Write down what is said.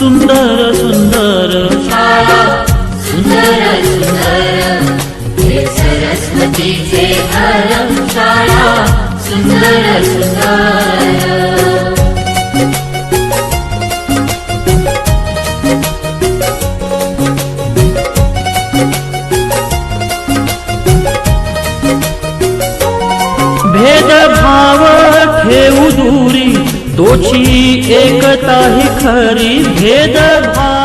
सुन्दर सुन्दर। सुन्दर सुन्दरीय सुन्दर सुन्दर। ઓછી એકતા ખરી ભેદભાવ.